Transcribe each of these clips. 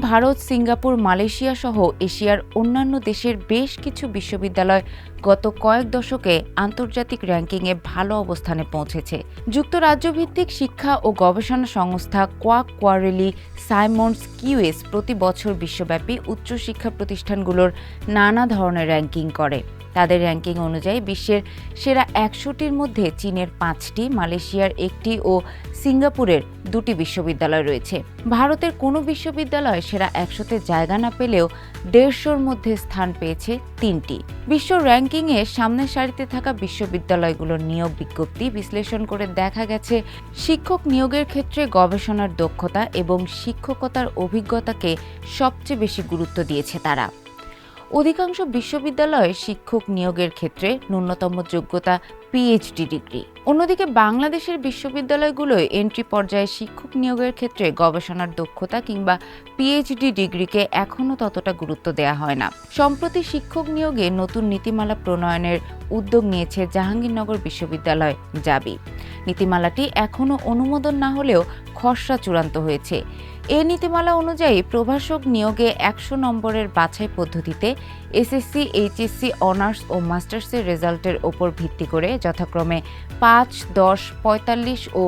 Bharat, Singapore, Malaysia সহ এশিয়ার অন্যান্য দেশের বেশ কিছু বিশ্ববিদ্যালয় গত কয়েক দশকে আন্তর্জাতিক র্যাঙ্কিংয়ে ভালো অবস্থানে পৌঁছেছে। যুক্তরাজ্যভিত্তিক শিক্ষা ও গবেষণা সংস্থা কোয়াক কোয়ারেলি সাইমন্ডস কিউএস প্রতি বছর বিশ্বব্যাপী উচ্চশিক্ষা প্রতিষ্ঠানগুলোর নানা ধরনের র্যাঙ্কিং করে। তাদের র্যাঙ্কিং অনুযায়ী বিশ্বের সেরা একশোটির মধ্যে চীনের পাঁচটি, মালয়েশিয়ার একটি ও সিঙ্গাপুরের দুটি বিশ্ববিদ্যালয় রয়েছে। ভারতের কোনো বিশ্ববিদ্যালয় সেরা একশোতে জায়গা না পেলেও দেড়শোর মধ্যে স্থান পেয়েছে তিনটি। বিশ্ব র্যাঙ্কিংয়ে সামনের সারিতে থাকা বিশ্ববিদ্যালয়গুলোর নিয়োগ বিজ্ঞপ্তি বিশ্লেষণ করে দেখা গেছে, শিক্ষক নিয়োগের ক্ষেত্রে গবেষণার দক্ষতা এবং শিক্ষকতার অভিজ্ঞতাকে সবচেয়ে বেশি গুরুত্ব দিয়েছে তারা। অধিকাংশ বিশ্ববিদ্যালয়ে শিক্ষক নিয়োগের ক্ষেত্রে ন্যূনতম যোগ্যতা পিএইচডি ডিগ্রি অন্যদিকে বাংলাদেশের বিশ্ববিদ্যালয়গুলোয় এন্ট্রি পর্যায়ে শিক্ষক নিয়োগের ক্ষেত্রে গবেষণার দক্ষতা কিংবা পিএইচডি ডিগ্রিকে এখনও ততটা গুরুত্ব দেওয়া হয় না। সম্প্রতি শিক্ষক নিয়োগে নতুন নীতিমালা প্রণয়নের উদ্যোগ নিয়েছে জাহাঙ্গীরনগর বিশ্ববিদ্যালয় জাবি। নীতিমালাটি এখনও অনুমোদন না হলেও খসড়া চূড়ান্ত হয়েছে। এ নীতিমালা অনুযায়ী প্রভাষক নিয়োগে একশো নম্বরের বাছাই পদ্ধতিতে এসএসসি, এইচএসসি, অনার্স ও মাস্টার্সের রেজাল্টের ওপর ভিত্তি করে যথাক্রমে পাঁচ, দশ, পঁয়তাল্লিশ ও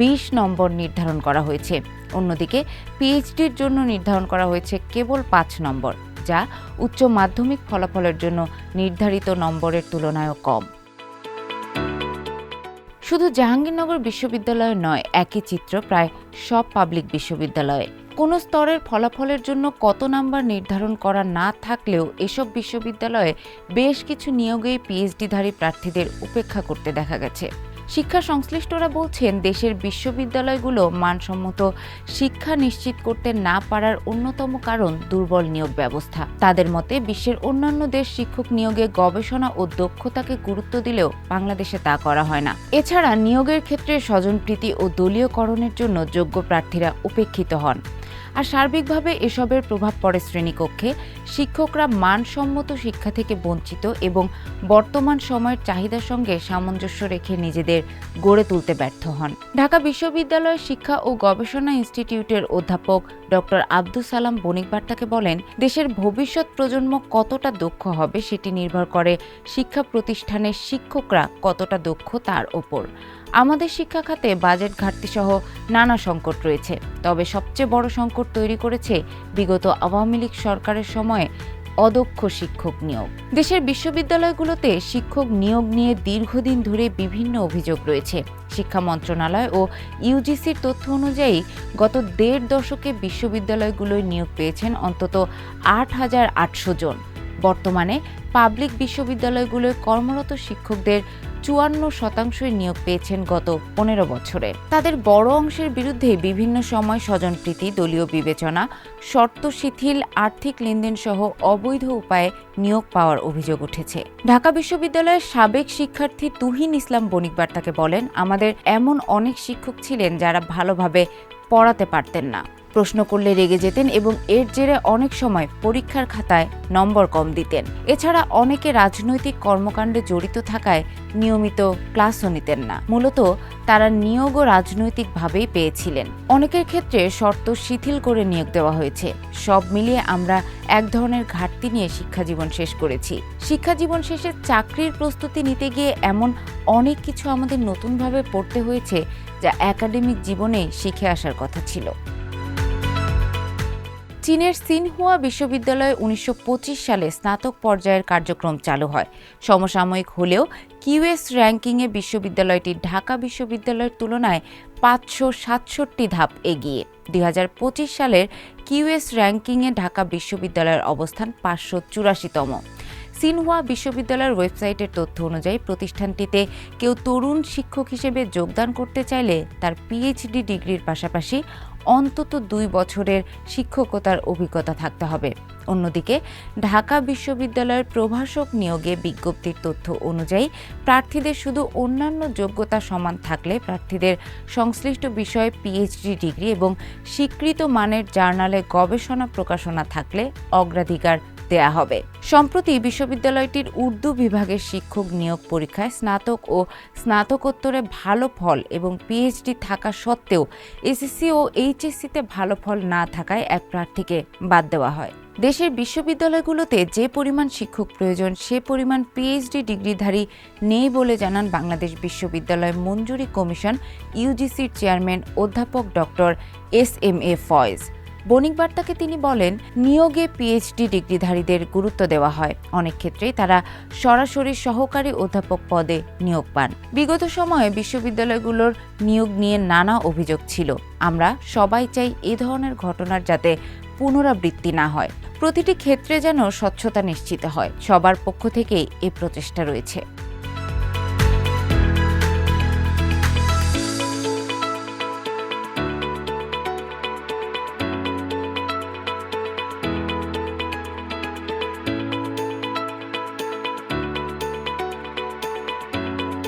বিশ নম্বর নির্ধারণ করা হয়েছে। অন্যদিকে পিএইচডির জন্য নির্ধারণ করা হয়েছে কেবল পাঁচ নম্বর, যা উচ্চ মাধ্যমিক ফলাফলের জন্য নির্ধারিত নম্বরের তুলনায়ও কম। শুধু জাহাঙ্গীরনগর বিশ্ববিদ্যালয় নয়, একই চিত্র প্রায় সব পাবলিক বিশ্ববিদ্যালয়ে। কোনো স্তরের ফলাফলের জন্য কত নাম্বার নির্ধারণ করা না থাকলেও এসব বিশ্ববিদ্যালয়ে বেশ কিছু নিয়োগে পিএইচডিধারী প্রার্থীদের উপেক্ষা করতে দেখা গেছে। শিক্ষা সংশ্লিষ্টরা বলছেন, দেশের বিশ্ববিদ্যালয়গুলো মানসম্মত শিক্ষা নিশ্চিত করতে না পারার অন্যতম কারণ দুর্বল নিয়োগ ব্যবস্থা। তাদের মতে, বিশ্বের অন্যান্য দেশ শিক্ষক নিয়োগে গবেষণা ও দক্ষতাকে গুরুত্ব দিলেও বাংলাদেশে তা করা হয় না। এছাড়া নিয়োগের ক্ষেত্রে স্বজনপ্রীতি ও দলীয়করণের জন্য যোগ্য প্রার্থীরা উপেক্ষিত হন। আর সার্বিকভাবে এসবের প্রভাব পড়ে শ্রেণীকক্ষে। শিক্ষকরা মানসম্মত শিক্ষা থেকে বঞ্চিত এবং বর্তমান সময়ের চাহিদার সঙ্গে সামঞ্জস্য রেখে নিজেদের গড়ে তুলতে ব্যর্থ হন। ঢাকা বিশ্ববিদ্যালয়ের শিক্ষা ও গবেষণা ইনস্টিটিউটের অধ্যাপক ডক্টর আব্দুল সালাম বণিক বার্তাকে বলেন, দেশের ভবিষ্যৎ প্রজন্ম কতটা দক্ষ হবে সেটি নির্ভর করে শিক্ষা প্রতিষ্ঠানের শিক্ষকরা কতটা দক্ষ তার ওপর। আমাদের শিক্ষা খাতে বাজেট ঘাটতি সহ নানা সংকট রয়েছে। তবে সবচেয়ে বড় সংকট তৈরি করেছে বিগত আওয়ামী লীগ সরকারের সময়ে অদক্ষ শিক্ষক নিয়োগ। দেশের বিশ্ববিদ্যালয়গুলোতে শিক্ষক নিয়োগ নিয়ে দীর্ঘদিন ধরে বিভিন্ন অভিযোগ রয়েছে। শিক্ষা মন্ত্রণালয় ও ইউজিসির তথ্য অনুযায়ী গত দেড় দশকে বিশ্ববিদ্যালয়গুলোয় নিয়োগ পেয়েছেন অন্তত আট হাজার আটশো জন। বর্তমানে পাবলিক বিশ্ববিদ্যালয়গুলোয় কর্মরত শিক্ষকদের চুয়ান্ন শতাংশই নিয়োগ পেয়েছেন গত পনেরো বছরে। তাদের বড় অংশের বিরুদ্ধে বিভিন্ন সময় স্বজনপ্রীতি, দলীয় বিবেচনা, শর্ত শিথিল, আর্থিক লেনদেন সহ অবৈধ উপায়ে নিয়োগ পাওয়ার অভিযোগ উঠেছে। ঢাকা বিশ্ববিদ্যালয়ের সাবেক শিক্ষার্থী তুহিন ইসলাম বণিক বার্তাকে বলেন, আমাদের এমন অনেক শিক্ষক ছিলেন যারা ভালোভাবে পড়াতে পারতেন না। প্রশ্ন করলে রেগে যেতেন এবং এর জেরে অনেক সময় পরীক্ষার খাতায় নম্বর কম দিতেন। এছাড়া অনেকে রাজনৈতিক কর্মকাণ্ডে জড়িত থাকায় নিয়মিত ক্লাসও নিতেন না। মূলত তারা নিয়োগও রাজনৈতিকভাবেই পেয়েছিলেন। অনেকের ক্ষেত্রে শর্ত শিথিল করে নিয়োগ দেওয়া হয়েছে। সব মিলিয়ে আমরা এক ধরনের ঘাটতি নিয়ে শিক্ষাজীবন শেষ করেছি। শিক্ষাজীবন শেষে চাকরির প্রস্তুতি নিতে গিয়ে এমন অনেক কিছু আমাদের নতুনভাবে পড়তে হয়েছে যা একাডেমিক জীবনে শিখে আসার কথা ছিল। চীনের সিনহুয়া বিশ্ববিদ্যালয়ে উনিশশো সালে স্নাতক পর্যায়ের কার্যক্রম চালু হয়। সমসাময়িক হলেও কিউএস র্যাঙ্কিংয়ে বিশ্ববিদ্যালয়টি ঢাকা বিশ্ববিদ্যালয়ের তুলনায় পাঁচশো সাতষট্টি ধাপ এগিয়ে। দুই হাজার পঁচিশ সালের কিউএস র্যাঙ্কিংয়ে ঢাকা বিশ্ববিদ্যালয়ের অবস্থান পাঁচশো চুরাশিতম। সিনহুয়া বিশ্ববিদ্যালয়ের ওয়েবসাইটের তথ্য অনুযায়ী প্রতিষ্ঠানটিতে কেউ তরুণ শিক্ষক হিসেবে যোগদান করতে চাইলে তার পিএইচডি ডিগ্রির পাশাপাশি অন্তত দুই বছরের শিক্ষকতার অভিজ্ঞতা থাকতে হবে। অন্যদিকে, ঢাকা বিশ্ববিদ্যালয়ের প্রভাষক নিয়োগে বিজ্ঞপ্তির তথ্য অনুযায়ী, প্রার্থীদের শুধু অন্যান্য যোগ্যতা সমান থাকলে প্রার্থীদের সংশ্লিষ্ট বিষয়ে পিএইচডি ডিগ্রি এবং স্বীকৃত মানের জার্নালে গবেষণা প্রকাশনা থাকলে অগ্রাধিকার দেয়া হবে। সম্প্রতি বিশ্ববিদ্যালয়টির উর্দু বিভাগের শিক্ষক নিয়োগ পরীক্ষায় স্নাতক ও স্নাতকোত্তরে ভালো ফল এবং পিএইচডি থাকা সত্ত্বেও এসএসসি ও এইচএসসিতে ভালো ফল না থাকায় এক প্রার্থীকে বাদ দেওয়া হয়। দেশের বিশ্ববিদ্যালয়গুলোতে যে পরিমাণ শিক্ষক প্রয়োজন, সে পরিমাণ পিএইচডি ডিগ্রিধারী নেই বলে জানান বাংলাদেশ বিশ্ববিদ্যালয় মঞ্জুরি কমিশন ইউজিসির চেয়ারম্যান অধ্যাপক doctor S M A Faiz. বণিক বার্তাকে তিনি বলেন, নিয়োগে পিএইচডি ডিগ্রিধারীদের গুরুত্ব দেওয়া হয়। অনেক ক্ষেত্রেই তারা সরাসরি সহকারী অধ্যাপক পদে নিয়োগ পান। বিগত সময়ে বিশ্ববিদ্যালয়গুলোর নিয়োগ নিয়ে নানা অভিযোগ ছিল। আমরা সবাই চাই এ ধরনের ঘটনার যাতে পুনরাবৃত্তি না হয়। প্রতিটি ক্ষেত্রে যেন স্বচ্ছতা নিশ্চিত হয়। সবার পক্ষ থেকেই এ প্রচেষ্টা রয়েছে।